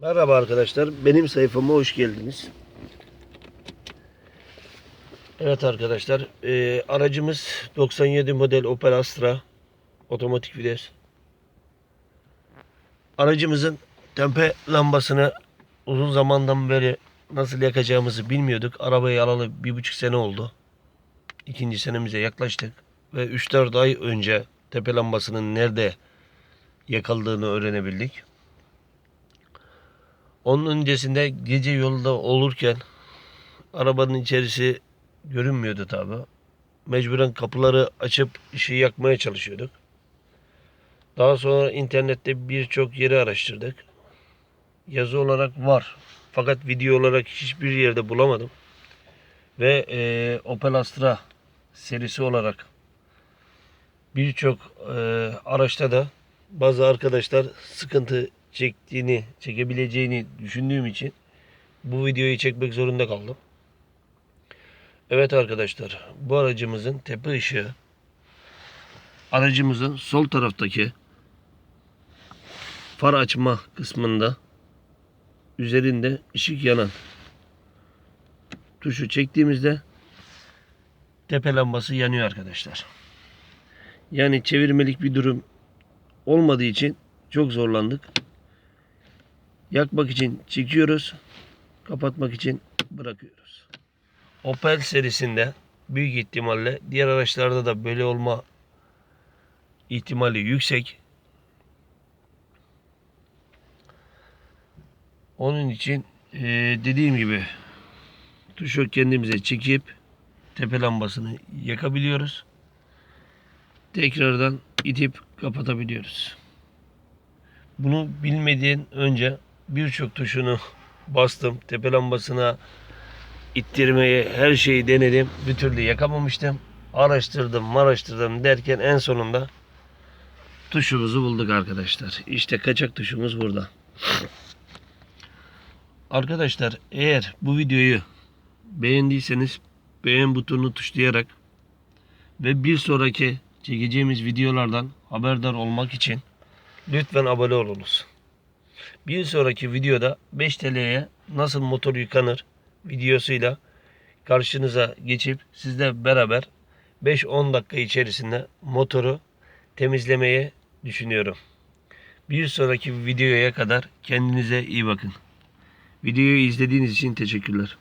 Merhaba arkadaşlar. Benim sayfama hoş geldiniz. Evet arkadaşlar. e, aracımız 97 model Opel Astra. Otomatik vites. Aracımızın tempe lambasını uzun zamandan beri nasıl yakacağımızı bilmiyorduk. Arabayı alalı bir buçuk sene oldu. İkinci senemize yaklaştık. Ve 3-4 ay önce tepe lambasının nerede yakıldığını öğrenebildik. Onun öncesinde gece yolda olurken arabanın içerisi görünmüyordu tabi. Mecburen kapıları açıp ışığı yakmaya çalışıyorduk. Daha sonra internette birçok yeri araştırdık. Yazı olarak var. Fakat video olarak hiçbir yerde bulamadım. Ve e, Opel Astra serisi olarak birçok e, araçta da bazı arkadaşlar sıkıntı çektiğini, çekebileceğini düşündüğüm için bu videoyu çekmek zorunda kaldım. Evet arkadaşlar, bu aracımızın tepe ışığı aracımızın sol taraftaki far açma kısmında üzerinde ışık yanan tuşu çektiğimizde tepe lambası yanıyor arkadaşlar. Yani çevirmelik bir durum olmadığı için çok zorlandık. Yakmak için çekiyoruz. Kapatmak için bırakıyoruz. Opel serisinde büyük ihtimalle diğer araçlarda da böyle olma ihtimali yüksek. Onun için eee, dediğim gibi tuşu kendimize çekip tepe lambasını yakabiliyoruz. Tekrardan itip kapatabiliyoruz. Bunu bilmediğin önce birçok tuşunu bastım. Tepe lambasına ittirmeye her şeyi denedim. Bir türlü yakamamıştım. Araştırdım, araştırdım derken en sonunda tuşumuzu bulduk arkadaşlar. İşte kaçak tuşumuz burada. Arkadaşlar eğer bu videoyu beğendiyseniz beğen butonunu tuşlayarak ve bir sonraki çekeceğimiz videolardan haberdar olmak için lütfen abone olunuz. Bir sonraki videoda 5 TL'ye nasıl motor yıkanır videosuyla karşınıza geçip sizle beraber 5-10 dakika içerisinde motoru temizlemeye düşünüyorum. Bir sonraki videoya kadar kendinize iyi bakın. Videoyu izlediğiniz için teşekkürler.